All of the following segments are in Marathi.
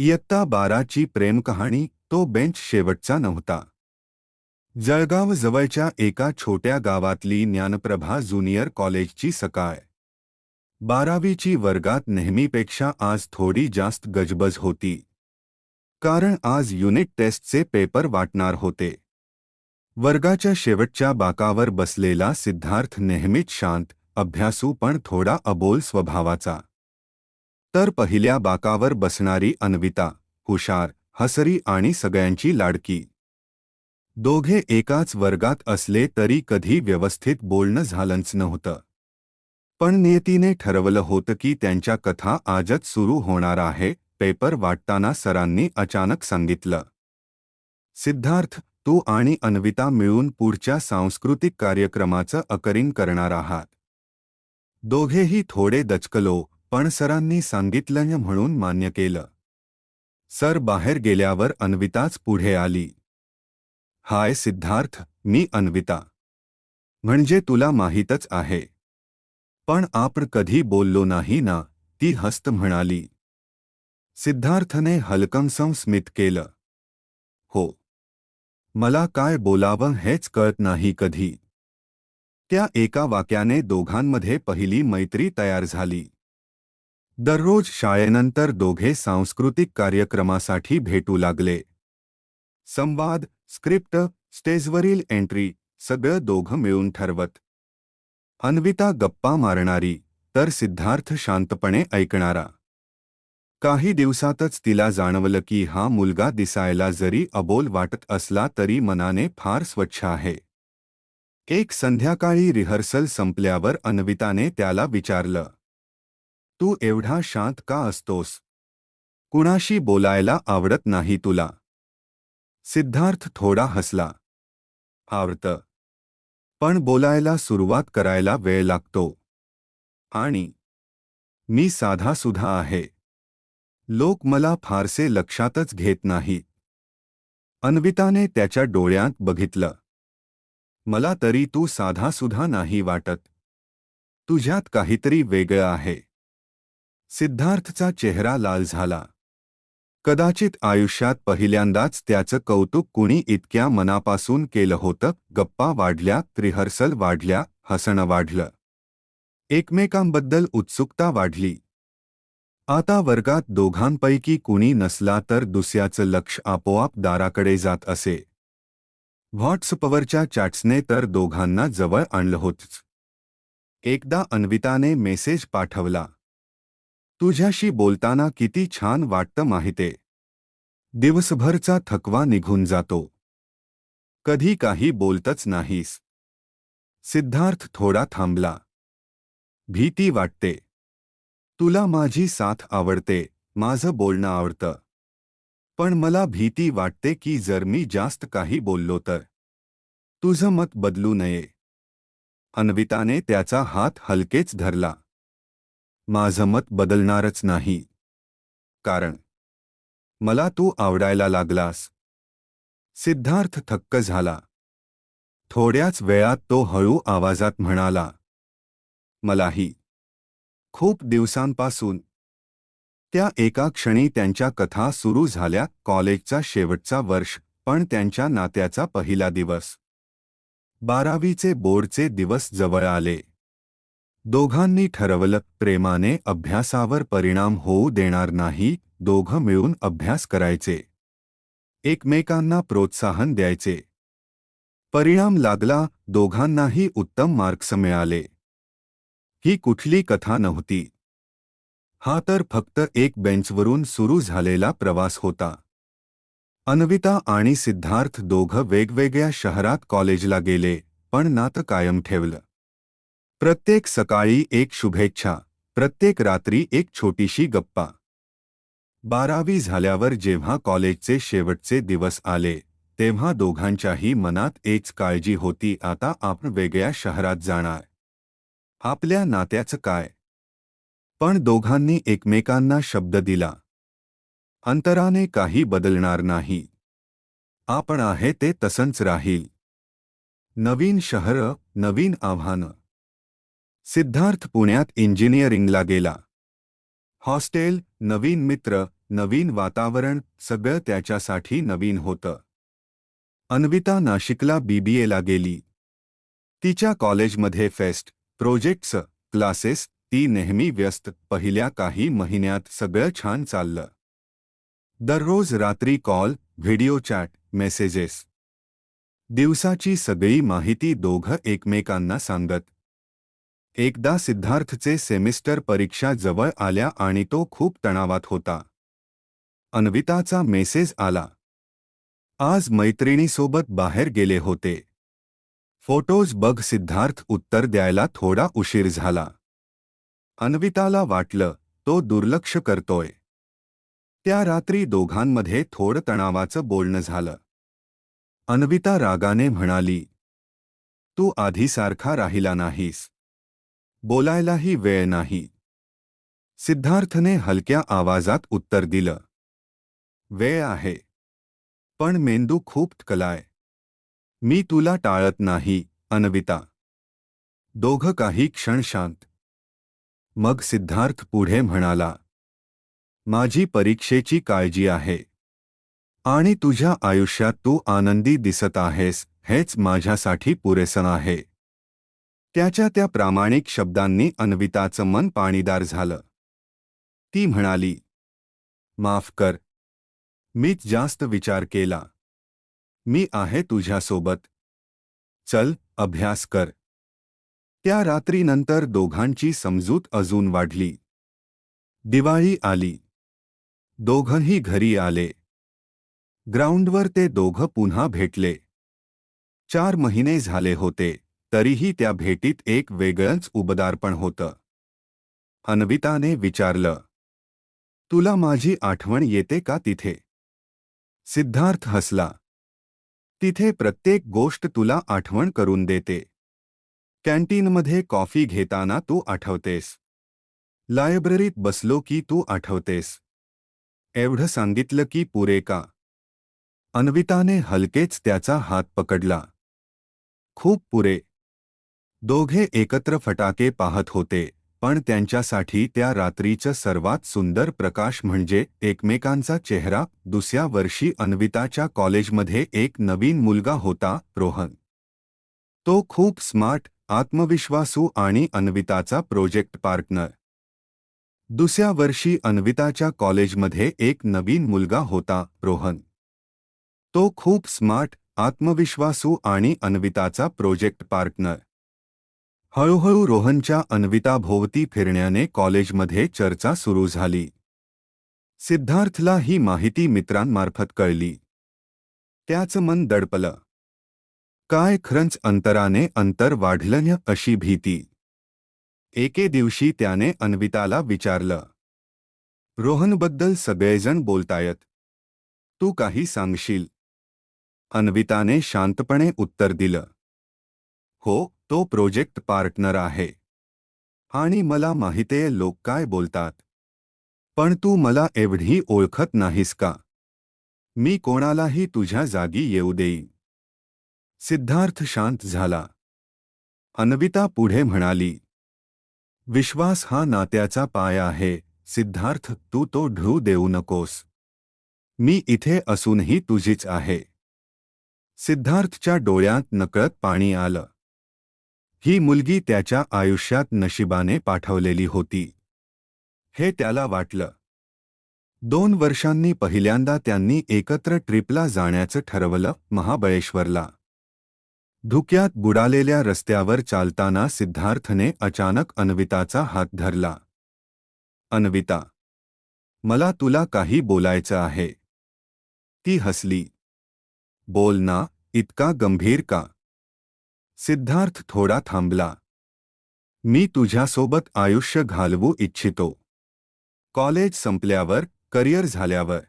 इयत्ता बाराची प्रेमकहाणी तो बेंच शेवटचा नव्हता. जळगाव जवळच्या एका छोट्या गावातली ज्ञानप्रभा ज्युनियर कॉलेजची सकाळ. बारावीची वर्गात नेहमीपेक्षा आज थोडी जास्त गजबज होती. कारण आज युनिट टेस्टचे पेपर वाटणार होते. वर्गाच्या शेवटच्या बाकावर बसलेला सिद्धार्थ नेहमीच शांत, अभ्यासू पण थोडा अबोल स्वभावाचा. तर पहिल्या बाकावर बसणारी अन्विता हुशार हसरी आणि सगळ्यांची लाडकी. दोघे एकाच वर्गात असले तरी कधी व्यवस्थित बोलणं झालंच नव्हतं. पण नियतीने ठरवलं होतं की त्यांच्या कथा आजच सुरू होणार आहे पेपर वाटताना सरांनी अचानक सांगितलं. सिद्धार्थ तू आणि अन्विता मिळून पुढच्या सांस्कृतिक कार्यक्रमाचं अकरिंग करणार आहात. दोघेही थोडे दचकलो पण सरांनी सांगितलं म्हणून मान्य केलं. सर बाहेर गेल्यावर अन्विताच पुढे आली. हाय सिद्धार्थ मी अन्विता. म्हणजे तुला माहीतच आहे. पण आपण कधी बोललो नाही ना ती हस्त म्हणाली. सिद्धार्थने हलकमसम स्मित केलं. हो. मला काय बोलावं हेच कळत नाही कधी. त्या एका वाक्याने दोघांमध्ये पहिली मैत्री तयार झाली. दररोज शाळेनंतर दोघे सांस्कृतिक कार्यक्रमासाठी भेटू लागले. संवाद स्क्रिप्ट स्टेजवरील एंट्री सगळं दोघं मिळून ठरवत. अन्विता गप्पा मारणारी तर सिद्धार्थ शांतपणे ऐकणारा. काही दिवसातच तिला जाणवलं की हा मुलगा दिसायला जरी अबोल वाटत असला तरी मनाने फार स्वच्छ आहे. एक संध्याकाळी रिहर्सल संपल्यावर अन्विताने त्याला विचारलं तू एवढा शांत का असतोस? कुणाशी बोलायला आवडत नाही तुला? सिद्धार्थ थोडा हसला. आवडतं. पण बोलायला सुरुवात करायला वेळ लागतो. आणि? मी साधासुधा आहे. लोक मला फारसे लक्षातच घेत नाहीत. अन्विताने त्याच्या डोळ्यात बघितलं. मला तरी तू साधासुधा नाही वाटत. तुझ्यात काहीतरी वेगळं आहे. सिद्धार्थचा चेहरा लाल झाला. कदाचित आयुष्यात पहिल्यांदाच त्याचं कौतुक कुणी इतक्या मनापासून केलं होतं गप्पा वाढल्या रिहर्सल वाढल्या हसणं वाढलं. एकमेकांबद्दल उत्सुकता वाढली. आता वर्गात दोघांपैकी कुणी नसला तर दुसऱ्याचं लक्ष आपोआप दाराकडे जात असे. व्हॉट्सअपवरच्या चॅट्सने तर दोघांना जवळ आणलं होतच. एकदा अन्विताने मेसेज पाठवला. तुझ्याशी बोलताना किती छान वाटतं माहिते. दिवसभरचा थकवा निघून जातो. कधी काही बोलतच नाहीस. सिद्धार्थ थोडा थांबला. भीती वाटते. तुला माझी साथ आवडते माझं बोलणं आवडतं. पण मला भीती वाटते की जर मी जास्त काही बोललो तर. तुझं मत बदलू नये. अन्विताने त्याचा हात हलकेच धरला. माझं मत बदलणारच नाही. कारण मला तू आवडायला लागलास. सिद्धार्थ थक्क झाला. थोड्याच वेळात तो हळू आवाजात म्हणाला मलाही. खूप दिवसांपासून. त्या एका क्षणी त्यांच्या कथा सुरू झाल्या कॉलेजचा शेवटचा वर्ष पण त्यांच्या नात्याचा पहिला दिवस. बारावीचे बोर्डचे दिवस जवळ आले. दोघांनी ठरवलं, प्रेमाने अभ्यासावर परिणाम होऊ देणार नाही, दोघं मिळून अभ्यास करायचे. एकमेकांना प्रोत्साहन द्यायचे. परिणाम लागला, दोघांनाही उत्तम मार्क्स मिळाले. ही कुठली कथा नव्हती. हा तर फक्त एक बेंचवरून सुरू झालेला प्रवास होता. अन्विता आणि सिद्धार्थ दोघं वेगवेगळ्या शहरात कॉलेजला गेले, पण नातं कायम ठेवलं. प्रत्येक सकाळी एक शुभेच्छा प्रत्येक रात्री एक छोटीशी गप्पा. बारावी झाल्यावर जेव्हा कॉलेजचे शेवटचे दिवस आले तेव्हा दोघांच्याही मनात एक काळजी होती आता आपण वेगळ्या शहरात जाणार. आपल्या नात्याचं काय? पण दोघांनी एकमेकांना शब्द दिला. अंतराने काही बदलणार नाही. आपण आहे ते तसंच राहील. नवीन शहर नवीन आव्हानं. सिद्धार्थ पुण्यात इंजिनिअरिंगला गेला. हॉस्टेल नवीन मित्र नवीन वातावरण सगळं त्याच्यासाठी नवीन होतं. अन्विता नाशिकला बीबीएला गेली. तिच्या कॉलेजमध्ये फेस्ट प्रोजेक्ट्स क्लासेस ती नेहमी व्यस्त पहिल्या काही महिन्यात सगळं छान चाललं. दररोज रात्री कॉल व्हिडिओ चॅट मेसेजेस. दिवसाची सगळी माहिती दोघं एकमेकांना सांगत एकदा सिद्धार्थचे सेमिस्टर परीक्षा जवळ आल्या आणि तो खूप तणावात होता. अन्विताचा मेसेज आला. आज मैत्रिणीसोबत बाहेर गेले होते. फोटोज बघ सिद्धार्थ उत्तर द्यायला थोडा उशीर झाला. अन्विताला वाटलं तो दुर्लक्ष करतोय. त्या रात्री दोघांमध्ये थोडं तणावाचं बोलणं झालं. अन्विता रागाने म्हणाली तू आधीसारखा राहिला नाहीस. बोलायलाही वेळ नाही. सिद्धार्थने हलक्या आवाजात उत्तर दिलं. वेळ आहे. पण मेंदू खूप कलाय मी तुला टाळत नाही अनविता. दोघं काही क्षण शांत. मग सिद्धार्थ पुढे म्हणाला. माझी परीक्षेची काळजी आहे. आणि तुझ्या आयुष्यात तू आनंदी दिसत आहेस हेच माझ्यासाठी पुरेसं आहे. त्याच्या त्या प्रामाणिक शब्दांनी अन्विताचं मन पाणीदार झालं. ती म्हणाली माफ कर. मीच जास्त विचार केला. मी आहे तुझ्यासोबत. चल अभ्यास कर. त्या रात्रीनंतर दोघांची समजूत अजून वाढली. दिवाळी आली. दोघंही घरी आले. ग्राउंडवर ते दोघं पुन्हा भेटले. चार महिने झाले होते. तरीही त्या भेटीत एक वेगळंच उबदारपण होतं. अन्विताने विचारलं, तुला माझी आठवण येते का तिथे? सिद्धार्थ हसला, तिथे प्रत्येक गोष्ट तुला आठवण करून देते. कॅन्टीनमध्ये कॉफ़ी घेताना तू आठवतेस. लायब्ररीत बसलो की तू आठवतेस. एवढं सांगितलं की पुरे का? अन्विताने हलकेच त्याचा हात पकडला, खूप पुरे. दोघे एकत्र फटाके पाहत होते, पण त्यांच्यासाठी त्या रात्रीचं सर्वात सुंदर प्रकाश म्हणजे एकमेकांचा चेहरा, दुसऱ्या वर्षी अन्विताच्या कॉलेजमध्ये एक नवीन मुलगा होता, रोहन. तो खूप स्मार्ट, आत्मविश्वासू आणि अन्विताचा प्रोजेक्ट पार्टनर. दुसऱ्या वर्षी अन्विताच्या कॉलेजमध्ये एक नवीन मुलगा होता, रोहन. तो खूप स्मार्ट, आत्मविश्वासू आणि अन्विताचा प्रोजेक्ट पार्टनर. हळूहळू रोहनच्या अन्विताभोवती फिरण्याने कॉलेजमध्ये चर्चा सुरू झाली. सिद्धार्थला ही माहिती मित्रांमार्फत कळली. त्याचं मन दडपलं. काय खरंच अंतराने अंतर वाढलं अशी भीती. एके दिवशी त्याने अन्विताला विचारलं. रोहनबद्दल सगळेजण बोलतायत. तू काही सांगशील? अन्विताने शांतपणे उत्तर दिलं. हो तो प्रोजेक्ट पार्टनर आहे. आणि मला माहितीये लोक काय बोलतात. पण तू मला एवढी ओळखत नाहीस का? मी कोणालाही तुझ्या जागी येऊ देई सिद्धार्थ शांत झाला. अन्विता पुढे म्हणाली. विश्वास हा नात्याचा पाया आहे. सिद्धार्थ तू तो ढळू देऊ नकोस. मी इथे असूनही तुझीच आहे. सिद्धार्थच्या डोळ्यात नकळत पाणी आलं. ही मुलगी त्याच्या आयुष्यात नशिबाने पाठवलेली होती. हे त्याला वाटलं. दोन वर्षांनी पहिल्यांदा त्यांनी एकत्र ट्रिपला जाण्याचं ठरवलं महाबळेश्वरला. धुक्यात बुडालेल्या रस्त्यावर चालताना सिद्धार्थने अचानक अन्विताचा हात धरला. अन्विता मला तुला काही बोलायचं आहे. ती हसली. बोल ना इतका गंभीर का? सिद्धार्थ थोडा थांबला. मी तुझ्यासोबत आयुष्य घालवू इच्छितो. कॉलेज संपल्यावर करिअर झाल्यावर.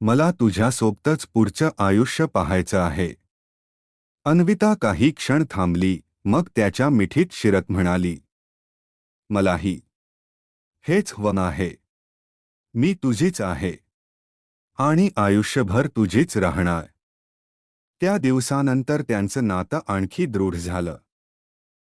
मला तुझ्यासोबतच पुढचं आयुष्य पाहायचं आहे. अन्विता काही क्षण थांबली मग त्याच्या मिठीत शिरत म्हणाली. मलाही. हेच वन आहे. मी तुझीच आहे. आणि आयुष्यभर तुझीच राहणार. त्या दिवसानंतर त्यांचं नातं आणखी दृढ झालं.